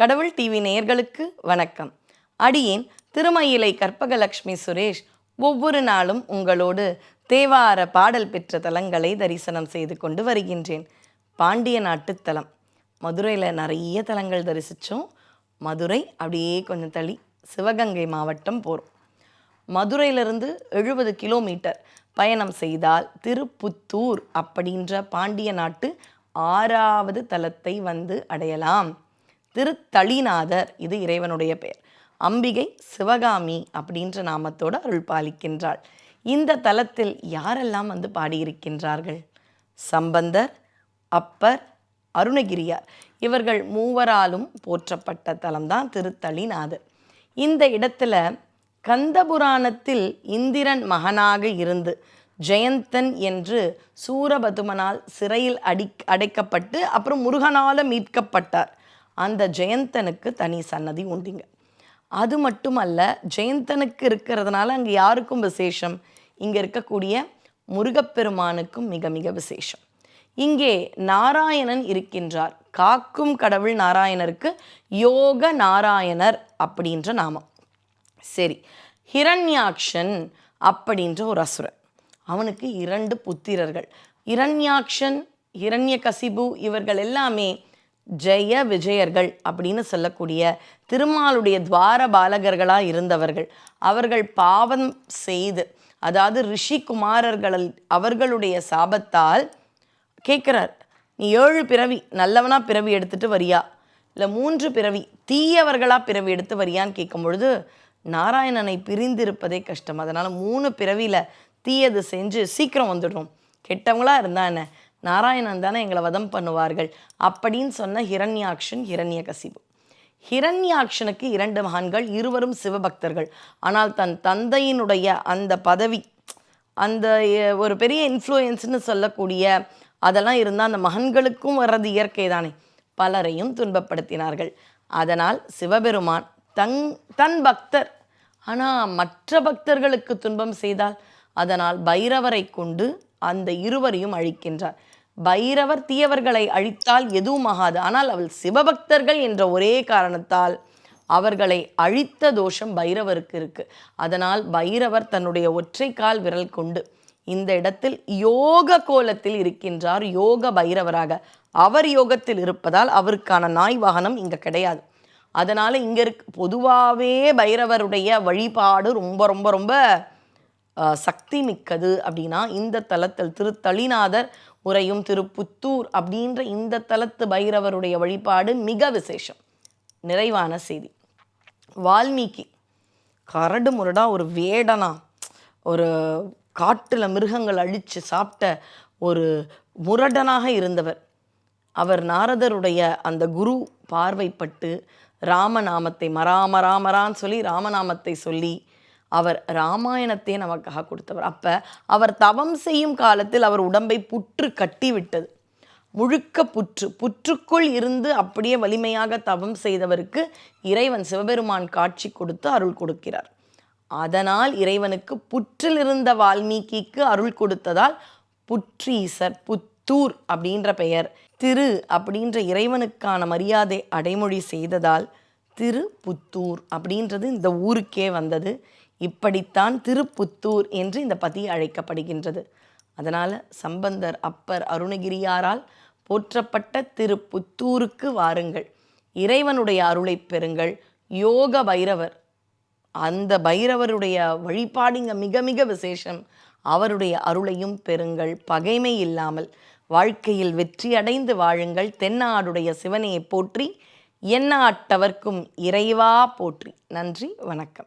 கடவுள் டிவி நேயர்களுக்கு வணக்கம். அடியேன் திருமயிலை கற்பகலட்சுமி சுரேஷ் ஒவ்வொரு நாளும் உங்களோடு தேவார பாடல் பெற்ற தலங்களை தரிசனம் செய்து கொண்டு வருகின்றேன். பாண்டிய நாட்டுத்தலம். மதுரையில் நிறைய தலங்கள் தரிசித்தோம் மதுரை அப்படியே கொஞ்சம் தள்ளி சிவகங்கை மாவட்டம் போகிறோம் மதுரையிலிருந்து எழுபது கிலோமீட்டர் பயணம் செய்தால் திருப்புத்தூர் அப்படின்ற பாண்டிய நாட்டு ஆறாவது தலத்தை வந்து அடையலாம். திருத்தளிநாதர் இது இறைவனுடைய பெயர். அம்பிகை சிவகாமி அப்படின்ற நாமத்தோடு அருள் பாலிக்கின்றாள். இந்த தலத்தில் யாரெல்லாம் வந்து பாடியிருக்கின்றார்கள்? சம்பந்தர் அப்பர் அருணகிரியார். இவர்கள் மூவராலும் போற்றப்பட்ட தலம்தான் திருத்தளிநாதர் இந்த இடத்துல கந்தபுராணத்தில் இந்திரன் மகனாக இருந்து ஜெயந்தன் என்று சூரபதுமனால் சிறையில் அடி அடைக்கப்பட்டு அப்புறம் முருகனால மீட்கப்பட்டார். அந்த ஜெயந்தனுக்கு தனி சன்னதி உண்டுங்க. அது மட்டுமல்ல ஜெயந்தனுக்கு இருக்கிறதுனால அங்கே யாருக்கும் விசேஷம்? இங்கே இருக்கக்கூடிய முருகப்பெருமானுக்கும் மிக மிக விசேஷம். இங்கே நாராயணன் இருக்கின்றார். காக்கும் கடவுள் நாராயணருக்கு யோக நாராயணர் அப்படின்ற நாமம். சரி ஹிரண்யாக்ஷன் அப்படின்ற ஒரு அசுரன். அவனுக்கு இரண்டு புத்திரர்கள். இரண்யாக்ஷன் இரண்யகசிபு இவர்கள் எல்லாமே ஜெய விஜயர்கள் அப்படின்னு சொல்லக்கூடிய திருமாலுடைய துவார பாலகர்களாக இருந்தவர்கள். அவர்கள் பாவம் செய்து அதாவது ரிஷி குமாரர்கள் அவர்களுடைய சாபத்தால் கேட்குறார் நீ ஏழு பிறவி நல்லவனாக பிறவி எடுத்துட்டு வரியா? இல்லை மூன்று பிறவி தீயவர்களாக பிறவி எடுத்து வரியான்னு கேட்கும் பொழுது நாராயணனை பிரிந்திருப்பதே கஷ்டம். அதனால் மூணு பிறவியில் தீயது செஞ்சு சீக்கிரம் வந்துடும் கெட்டவங்களா இருந்தா என்ன? நாராயணன் தானே எங்களை வதம் பண்ணுவார்கள் அப்படின்னு சொன்ன ஹிரண்யாக்ஷன் ஹிரண்யகசிபு. ஹிரண்யாக்ஷனுக்கு இரண்டு மகன்கள் இருவரும் சிவபக்தர்கள். ஆனால் தன் தந்தையினுடைய அந்த பதவி அந்த ஒரு பெரிய இன்ஃப்ளூயன்ஸ்னு சொல்லக்கூடிய அதெல்லாம் இருந்தால் அந்த மகன்களுக்கும் வர்றது இயற்கை தானே. பலரையும் துன்பப்படுத்தினார்கள். அதனால் சிவபெருமான் தங் தன் பக்தர். ஆனால் மற்ற பக்தர்களுக்கு துன்பம் செய்தால் அதனால் பைரவரை கொண்டு அந்த இருவரையும் அழிக்கின்றார். பைரவர் தீயவர்களை அழித்தால் எதுவும் ஆகாது. ஆனால் அவள் சிவபக்தர்கள் என்ற ஒரே காரணத்தால் அவர்களை அழித்த தோஷம் பைரவருக்கு இருக்கு. அதனால் பைரவர் தன்னுடைய ஒற்றை கால் விரல் கொண்டு இந்த இடத்தில் யோக கோலத்தில் இருக்கின்றார் யோக பைரவராக. அவர் யோகத்தில் இருப்பதால் அவருக்கான நாய் வாகனம் இங்க கிடையாது. அதனால இங்க இருக்க. பொதுவாகவே பைரவருடைய வழிபாடு ரொம்ப ரொம்ப ரொம்ப சக்தி மிக்கது அப்படின்னா இந்த தலத்தில் திருத்தளிநாதர் உரையும் திருப்புத்தூர் அப்படின்ற இந்த தலத்து பைரவருடைய வழிபாடு மிக விசேஷம். நிறைவான செய்தி. வால்மீகி கரடு முரடா ஒரு வேடனா ஒரு காட்டில் மிருகங்கள் அழித்து சாப்பிட்ட ஒரு முரடனாக இருந்தவர். அவர் நாரதருடைய அந்த குரு பார்வைப்பட்டு ராமநாமத்தை மராமராமரான்னு சொல்லி ராமநாமத்தை சொல்லி அவர் ராமாயணத்தை நமக்காக கொடுத்தவர். அப்போ அவர் தவம் செய்யும் காலத்தில் அவர் உடம்பை புற்று கட்டி விட்டது முழுக்க புற்று புற்றுக்குள் இருந்து அப்படியே வலிமையாக தவம் செய்தவருக்கு இறைவன் சிவபெருமான் காட்சி கொடுத்து அருள் கொடுக்கிறார். அதனால் இறைவனுக்கு புற்றில் இருந்த வால்மீகிக்கு அருள் கொடுத்ததால் புற்றீசர் புத்தூர் அப்படின்ற பெயர். திரு அப்படின்ற இறைவனுக்கான மரியாதை அடைமொழி செய்ததால் திரு புத்தூர் அப்படின்றது இந்த ஊருக்கே வந்தது. இப்படித்தான் திருப்புத்தூர் என்று இந்த பதி அழைக்கப்படுகின்றது. அதனால் சம்பந்தர் அப்பர் அருணகிரியாரால் போற்றப்பட்ட திருப்புத்தூருக்கு வாருங்கள். இறைவனுடைய அருளைப் பெறுங்கள். யோக பைரவர் அந்த பைரவருடைய வழிபாடுங்க மிக மிக விசேஷம். அவருடைய அருளையும் பெறுங்கள். பகைமை இல்லாமல் வாழ்க்கையில் வெற்றி அடைந்து வாழுங்கள். தென்னாடுடைய சிவனையை போற்றி எந்நாட்டவர்க்கும் இறைவா போற்றி. நன்றி வணக்கம்.